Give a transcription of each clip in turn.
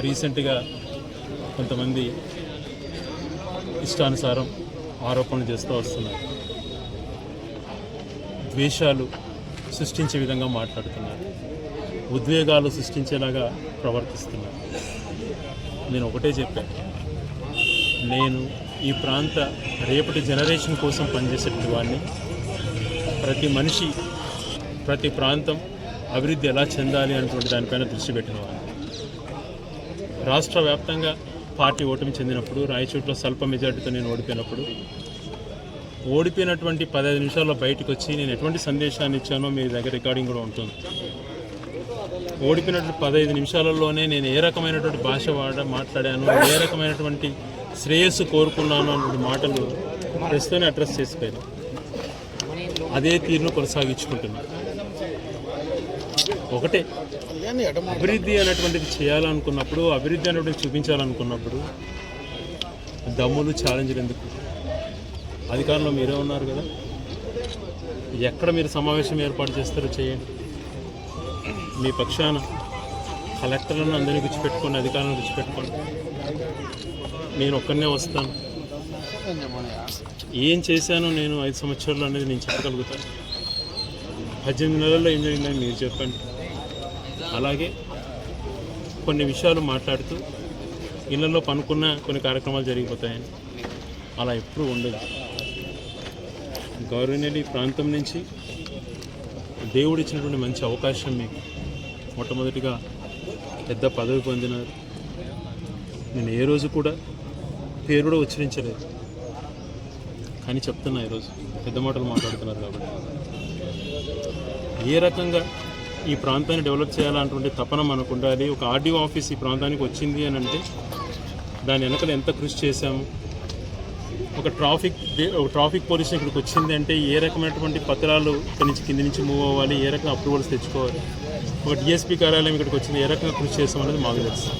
రీసెంట్గా కొంతమంది ఇష్టానుసారం ఆరోపణలు చేస్తూ వస్తున్నారు. ద్వేషాలు సృష్టించే విధంగా మాట్లాడుతున్నారు. ఉద్వేగాలు సృష్టించేలాగా ప్రవర్తిస్తున్నారు. నేను ఒకటే చెప్పాను. నేను ఈ ప్రాంత రేపటి జనరేషన్ కోసం పనిచేసేటువంటి వాడిని. ప్రతి మనిషి ప్రతి ప్రాంతం అభివృద్ధి ఎలా చెందాలి అనేటువంటి దానిపైన దృష్టి పెట్టిన వాడిని. రాష్ట్ర వ్యాప్తంగా పార్టీ ఓటమి చెందినప్పుడు రాయచోట్ల స్వల్ప మెజార్టీతో నేను ఓడిపోయినప్పుడు ఓడిపోయినటువంటి పదహైదు నిమిషాల్లో బయటకు వచ్చి నేను ఎటువంటి సందేశాన్ని ఇచ్చానో మీ దగ్గర రికార్డింగ్ కూడా ఉంటుంది. ఓడిపోయినటువంటి పదహైదు నిమిషాలలోనే నేను ఏ రకమైనటువంటి భాష వాడ మాట్లాడాను ఏ రకమైనటువంటి శ్రేయస్సు కోరుకున్నాను అన్నటువంటి మాటలు ప్రస్తుతమే అడ్రస్ చేసిపోయాను. అదే తీరును కొనసాగించుకుంటున్నాను. ఒకటే. అభివృద్ధి అనేటువంటిది చేయాలనుకున్నప్పుడు అభివృద్ధి అనేటువంటిది చూపించాలనుకున్నప్పుడు దమ్ములు ఛాలెంజ్లు ఎందుకు? అధికారంలో మీరే ఉన్నారు కదా. ఎక్కడ మీరు సమావేశం ఏర్పాటు చేస్తారో చేయండి. మీ పక్షాన కలెక్టర్లను అందరినీ గుర్చిపెట్టుకోండి అధికారులను గుర్చిపెట్టుకోండి నేను ఒక్కనే వస్తాను. ఏం చేశానో నేను ఐదు సంవత్సరాలు అనేది నేను చెప్పగలుగుతాను. పద్దెనిమిది నెలల్లో ఏం జరిగిందని మీరు చెప్పండి. అలాగే కొన్ని విషయాలు మాట్లాడుతూ ఇళ్ళలో పనుకున్న కొన్ని కార్యక్రమాలు జరిగిపోతాయని అలా ఎప్పుడూ ఉండదు. గౌరవనీయులు ప్రాంతం నుంచి దేవుడు ఇచ్చినటువంటి మంచి అవకాశం మీకు. మొట్టమొదటిగా పెద్ద పదవి పొందినారు. నేను ఏ రోజు కూడా పేరు కూడా ఉచ్చరించలేదు. కానీ చెప్తున్నా ఈరోజు. పెద్ద మాటలు మాట్లాడుతున్నారు కాబట్టి. ఏ రకంగా ఈ ప్రాంతాన్ని డెవలప్ చేయాలన్నటువంటి తపన మనకు ఉండాలి ఒక ఆర్డీఓ ఆఫీస్ ఈ ప్రాంతానికి వచ్చింది అని అంటే దాని వెనకలు ఎంత కృషి చేశాము? ఒక ట్రాఫిక్ ఒక ట్రాఫిక్ పోలీస్ ఇక్కడికి వచ్చింది అంటే ఏ రకమైనటువంటి పత్రాలు ఇక్కడి నుంచి కింది నుంచి మూవ్ అవ్వాలి? ఏ రకంగా అప్రూవల్స్ తెచ్చుకోవాలి? ఒక డిఎస్పీ కార్యాలయం ఇక్కడికి వచ్చింది. ఏ రకంగా కృషి చేస్తాం అనేది మాకు తెలుసు.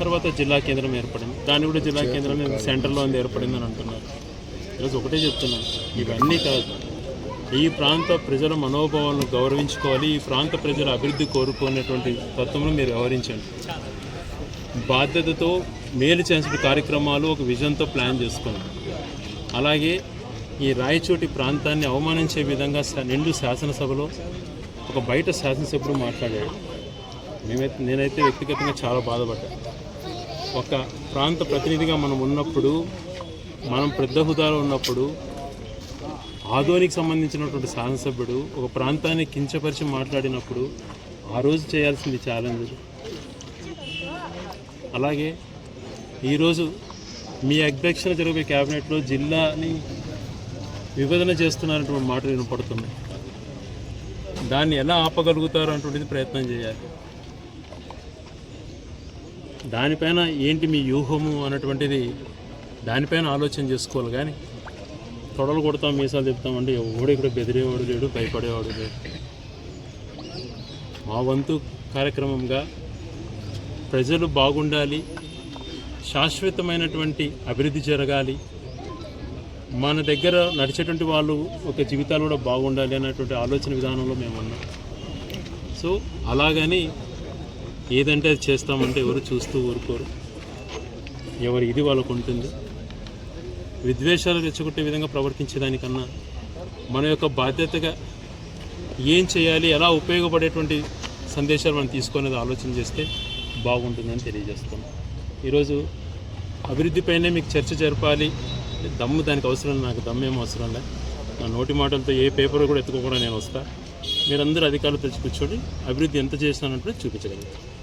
తర్వాత జిల్లా కేంద్రం ఏర్పడింది. దాన్ని కూడా జిల్లా కేంద్రం సెంటర్లో ఏర్పడింది అని అంటున్నారు. ఈరోజు ఒకటే చెప్తున్నాను. ఇవన్నీ కాదు. ఈ ప్రాంత ప్రజల మనోభావాలను గౌరవించుకోవాలి ఈ ప్రాంత ప్రజల అభివృద్ధి కోరుకునేటువంటి తత్వంలో మీరు వ్యవహరించండి. బాధ్యతతో మేలు చేసిన కార్యక్రమాలు ఒక విజన్తో ప్లాన్ చేసుకోండి అలాగే ఈ రాయచోటి ప్రాంతాన్ని అవమానించే విధంగా నిండు శాసనసభలో ఒక బయట శాసనసభ్యుడు మాట్లాడాడు. మేమైతే నేనైతే వ్యక్తిగతంగా చాలా బాధపడ్డాను ఒక ప్రాంత ప్రతినిధిగా మనం ఉన్నప్పుడు మనం పెద్ద హుదాలో ఉన్నప్పుడు ఆదోనికి సంబంధించినటువంటి శాసనసభ్యుడు ఒక ప్రాంతాన్ని కించపరిచి మాట్లాడినప్పుడు ఆ రోజు చేయాల్సింది ఛాలెంజ్ అలాగే ఈరోజు మీ అధ్యక్షన జరిగే క్యాబినెట్లో జిల్లాని విభజన చేస్తున్నారన్నటువంటి మాటలు వినపడుతున్నాయి. దాన్ని ఎలా ఆపగలుగుతారు అటువంటిది ప్రయత్నం చేయాలి. దానిపైన ఏంటి మీ వ్యూహము అన్నటువంటిది దానిపైన ఆలోచన చేసుకోవాలి కానీ తొడలు కొడతాం మీసాలు చెప్తామంటే ఎవడు ఇక్కడ బెదిరేవాడు లేడు భయపడేవాడు లేడు. మా వంతు కార్యక్రమంగా ప్రజలు బాగుండాలి శాశ్వతమైనటువంటి అభివృద్ధి జరగాలి మన దగ్గర నడిచేటువంటి వాళ్ళు ఒక జీవితాలు కూడా బాగుండాలి అనేటువంటి ఆలోచన విధానంలో మేము ఉన్నాం. సో అలాగని ఏదంటే అది చేస్తామంటే ఎవరు చూస్తూ ఊరుకోరు. ఎవరు ఇది వాళ్ళకు ఉంటుంది. విద్వేషాలు రెచ్చగొట్టే విధంగా ప్రవర్తించేదానికన్నా మన యొక్క బాధ్యతగా ఏం చేయాలి ఎలా ఉపయోగపడేటువంటి సందేశాలు మనం తీసుకునేది ఆలోచన చేస్తే బాగుంటుందని తెలియజేస్తాం. ఈరోజు అభివృద్ధిపైనే మీకు చర్చ జరపాలి. దమ్ము దానికి అవసరం నాకు దమ్మేం అవసరం లే నా నోటి మాటలతో ఏ పేపర్ కూడా ఎత్తుకోకుండా నేను వస్తా. మీరందరూ అధికారులు తెచ్చి కూర్చొని అభివృద్ధి ఎంత చేస్తానంటే చూపించగలుగుతాను